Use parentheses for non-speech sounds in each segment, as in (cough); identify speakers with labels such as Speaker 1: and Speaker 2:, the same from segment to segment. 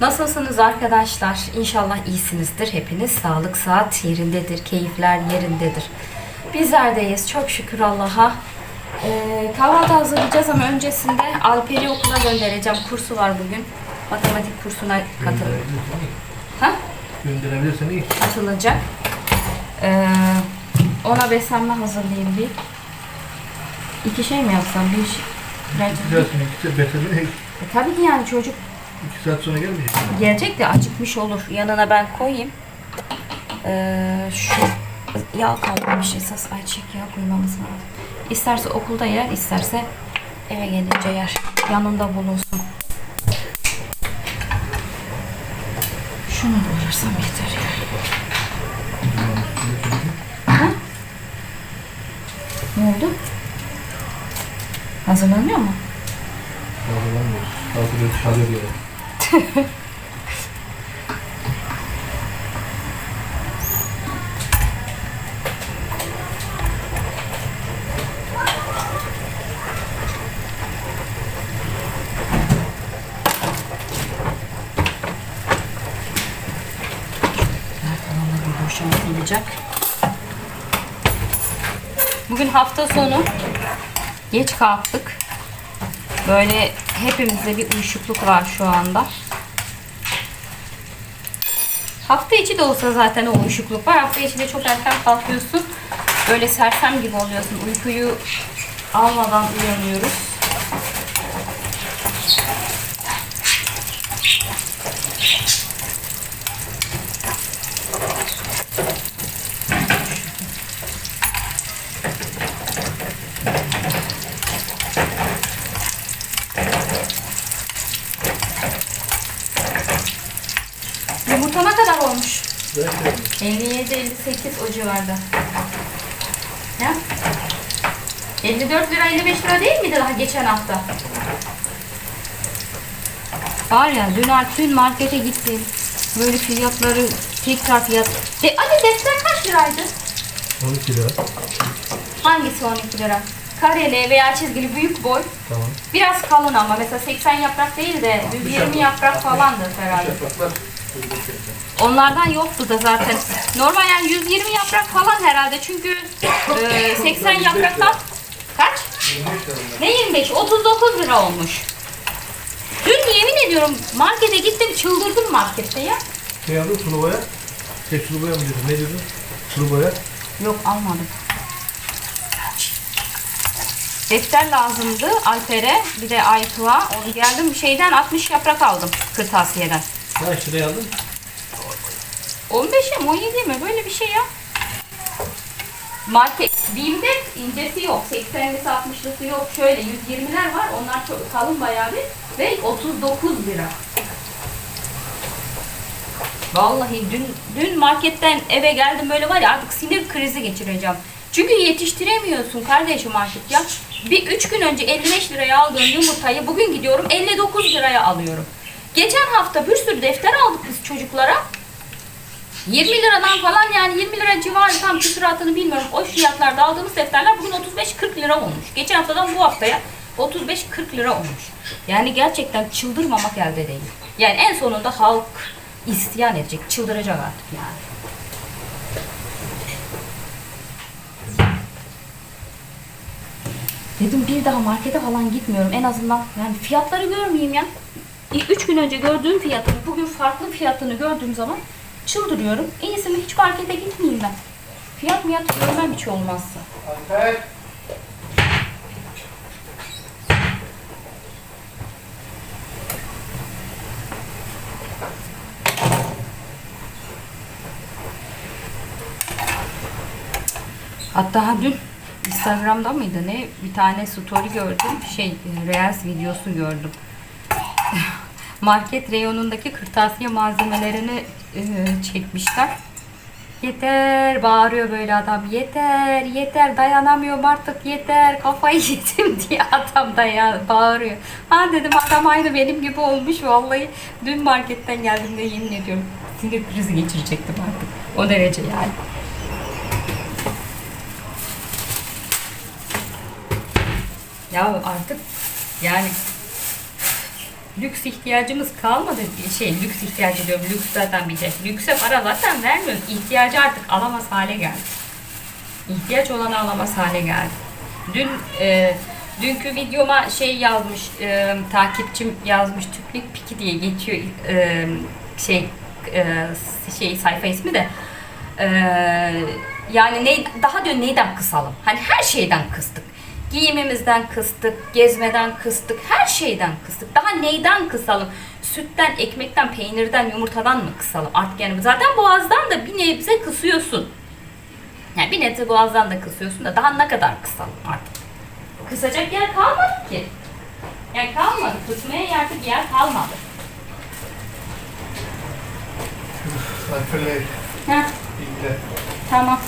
Speaker 1: Nasılsınız arkadaşlar? İnşallah iyisinizdir. Hepiniz sağlık saat yerindedir, keyifler yerindedir. Bizler deyiz. Çok şükür Allah'a. Ee, kahvaltı hazırlayacağız ama öncesinde Alper'i okula göndereceğim. Kursu var bugün. Matematik kursuna katıl. Ha?
Speaker 2: Gönderebilirsen iyi.
Speaker 1: Atılacak. Ee, ona beslenme hazırlayayım bir. İki şey mi yapsam? Bir şey. Bence-
Speaker 2: Güzelsin. İki bekleme.
Speaker 1: E, tabii ki yani çocuk
Speaker 2: İki saat sonra gelmeyecek.
Speaker 1: Gelecek de acıkmış olur. Yanına ben koyayım. Ee, şu yağ kalmamış esas ayçiçek yağı koymamız lazım. İsterse okulda yer, isterse eve gelince yer. Yanında bulunsun. Şunu doğrarsam yeter ya. Ha? Ne oldu? Hazırlanıyor mu?
Speaker 2: Hazırlanmıyoruz. Hazırlıyor, çalıyor diyorlar.
Speaker 1: Boşaltılacak. Bugün hafta sonu geç kalktık. Böyle hepimizde bir uyuşukluk var şu anda. Hafta içi de olsa zaten o uyuşukluk var. Hafta içi de çok erken kalkıyorsun. Böyle sersem gibi oluyorsun. Uykuyu almadan uyanıyoruz. Ne kadar olmuş? 57-58 o civarda. Ya? 54 lira 55 lira değil miydi daha geçen hafta? Var ya dün, dün markete gittim. Böyle fiyatları tekrar fiyat. De, Ali defter kaç liraydı?
Speaker 2: 12 lira.
Speaker 1: Hangisi 12 lira? Kareli veya çizgili büyük boy.
Speaker 2: Tamam.
Speaker 1: Biraz kalın ama mesela 80 yaprak değil de 120 yaprak falandır herhalde.
Speaker 2: Yapraklar.
Speaker 1: Onlardan yoktu da zaten. Normal yani 120 yaprak falan herhalde çünkü e, 80 yapraktan kaç? Ne 25? 39 lira olmuş. Dün yemin ediyorum markete gittim çıldırdım markette ya.
Speaker 2: Aldın sulu boya. Şey sulu boya mı diyordun? Ne diyordun? Sulu boya.
Speaker 1: Yok almadım. Defter lazımdı Alper'e bir de Aytuğ'a. Geldim şeyden 60 yaprak aldım kırtasiyeden.
Speaker 2: Kaç liraya aldın?
Speaker 1: 15'e mi 17'ye mi böyle bir şey ya. Market BİM'de incesi yok. 80'lisi 60'lısı yok. Şöyle 120'ler var. Onlar çok kalın bayağı bir. Ve 39 lira. Vallahi dün dün marketten eve geldim böyle var ya artık sinir krizi geçireceğim. Çünkü yetiştiremiyorsun kardeşim artık ya. Bir üç gün önce 55 liraya aldığım yumurtayı bugün gidiyorum 59 liraya alıyorum. Geçen hafta bir sürü defter aldık biz çocuklara. 20 liradan falan yani 20 lira civarı tam küsuratını bilmiyorum. O fiyatlarda aldığımız defterler bugün 35-40 lira olmuş. Geçen haftadan bu haftaya 35-40 lira olmuş. Yani gerçekten çıldırmamak elde değil. Yani en sonunda halk isyan edecek, çıldıracak artık yani. Dedim bir daha markete falan gitmiyorum. En azından yani fiyatları görmeyeyim ya. 3 gün önce gördüğüm fiyatını, bugün farklı fiyatını gördüğüm zaman çıldırıyorum. En iyisi hiç markete gitmeyeyim ben. Fiyat miyat görmem hiç olmazsa.
Speaker 2: Alper.
Speaker 1: Hatta dün Instagram'da mıydı ne bir tane story gördüm. Şey Reels videosu gördüm. Market reyonundaki kırtasiye malzemelerini e, çekmişler. Yeter bağırıyor böyle adam. Yeter yeter dayanamıyorum artık yeter kafayı (laughs) yedim diye adam da ya bağırıyor. Ha dedim adam aynı benim gibi olmuş vallahi. Dün marketten geldiğimde yemin ediyorum sinir krizi geçirecektim artık. O derece yani. Ya artık yani lüks ihtiyacımız kalmadı. Şey lüks ihtiyacı diyorum. Lüks zaten bir de. Lükse para zaten vermiyoruz. İhtiyacı artık alamaz hale geldi. İhtiyaç olanı alamaz hale geldi. Dün e, dünkü videoma şey yazmış e, takipçim yazmış tüplük piki diye geçiyor e, şey e, şey sayfa ismi de e, yani ne daha diyor neyden kısalım? Hani her şeyden kıstık. Giyimimizden kıstık, gezmeden kıstık, her şeyden kıstık. Daha neyden kısalım? Sütten, ekmekten, peynirden, yumurtadan mı kısalım? Artık yani zaten boğazdan da bir nebze kısıyorsun. Yani bir nebze boğazdan da kısıyorsun da daha ne kadar kısalım artık? Kısacak yer kalmadı ki. Yani kalmadı. Kısmaya bir yer kalmadı.
Speaker 2: Alper'le
Speaker 1: Heh,
Speaker 2: ilgili.
Speaker 1: tamam.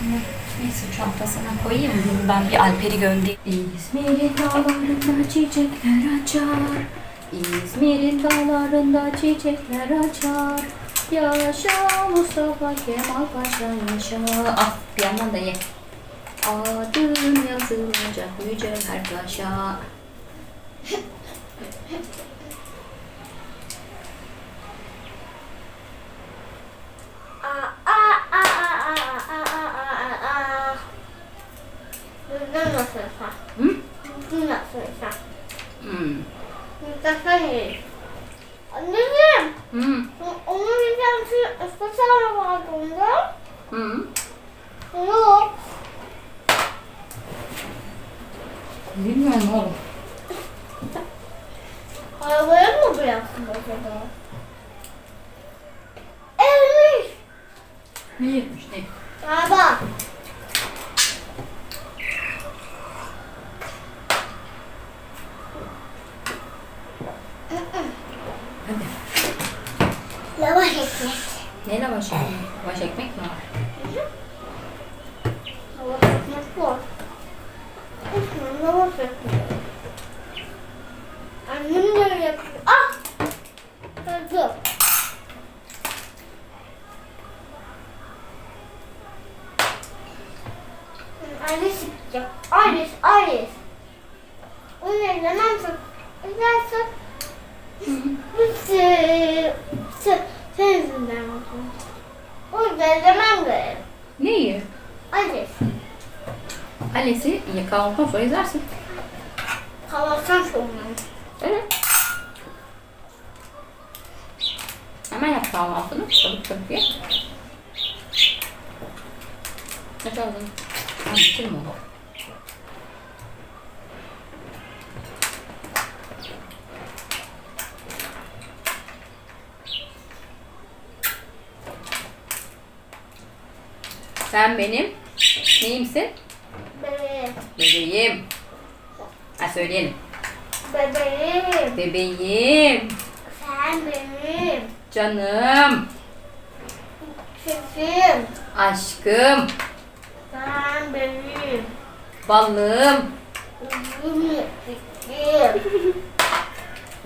Speaker 1: Şunu Neyse çantasına koyayım. Ben bir Alper'i göndereyim. İzmir'in dağlarında çiçekler açar. İzmir'in dağlarında çiçekler açar. Yaşa Mustafa Kemal Paşa yaşa. Ah bir yandan da ye. Adın yazılacak mücevher taşa.
Speaker 3: Neden nasıl yapar?
Speaker 1: Hı?
Speaker 3: Neden nasıl yapar?
Speaker 1: Hmm.
Speaker 3: Neden değil? Anneciğim,
Speaker 1: Hmm.
Speaker 3: onun bir tanesi ıspaçağı vardı onda.
Speaker 1: Hmm.
Speaker 3: Yok.
Speaker 1: Bilmiyorum oğlum.
Speaker 3: Arabaya mı bıraktın acaba? Evmiş.
Speaker 1: Ne yetmiş ne?
Speaker 3: Araba.
Speaker 1: Hadi.
Speaker 3: Lavaş ekmek.
Speaker 1: Ne lavaş ekmek? Lavaş ekmek mi var?
Speaker 3: Lavaş ekmek var. Hı, Lavaş ekmek. Annem de öyle yapıyor. Ah! Kırdı. Alice yapacak. Alice, Alice. Onu ellemem çok. Edersen Hepsi sen, sen yüzünden oldu. Yüzden ellemem gerek.
Speaker 1: Neyi?
Speaker 3: Alice.
Speaker 1: Alesi yıkandıktan sonra izlersin.
Speaker 3: Kahvaltıdan sonra.
Speaker 1: Evet. Hemen yap kahvaltını. Çabuk çabuk ye. Aç ağzını. Ben bitirme onu. Sen benim neyimsin?
Speaker 3: Bebeğim.
Speaker 1: Bebeğim. Ha söyleyelim.
Speaker 3: Bebeğim.
Speaker 1: Bebeğim.
Speaker 3: Sen benim.
Speaker 1: Canım.
Speaker 3: Çiçeğim.
Speaker 1: Aşkım.
Speaker 3: Sen benim.
Speaker 1: Ballım.
Speaker 3: Uzun çiçeğim.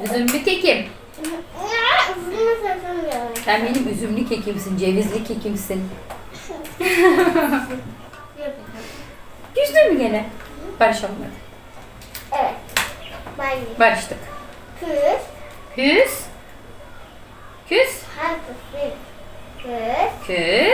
Speaker 1: Üzümlü kekim.
Speaker 3: Sesim gerek.
Speaker 1: Sen benim üzümlü kekimsin, cevizli kekimsin. (laughs) Küstün mü gene? Barışalım hadi.
Speaker 3: Evet. Ben
Speaker 1: Barıştık. Küs. Küs.
Speaker 3: Herkes kız.
Speaker 1: Küs.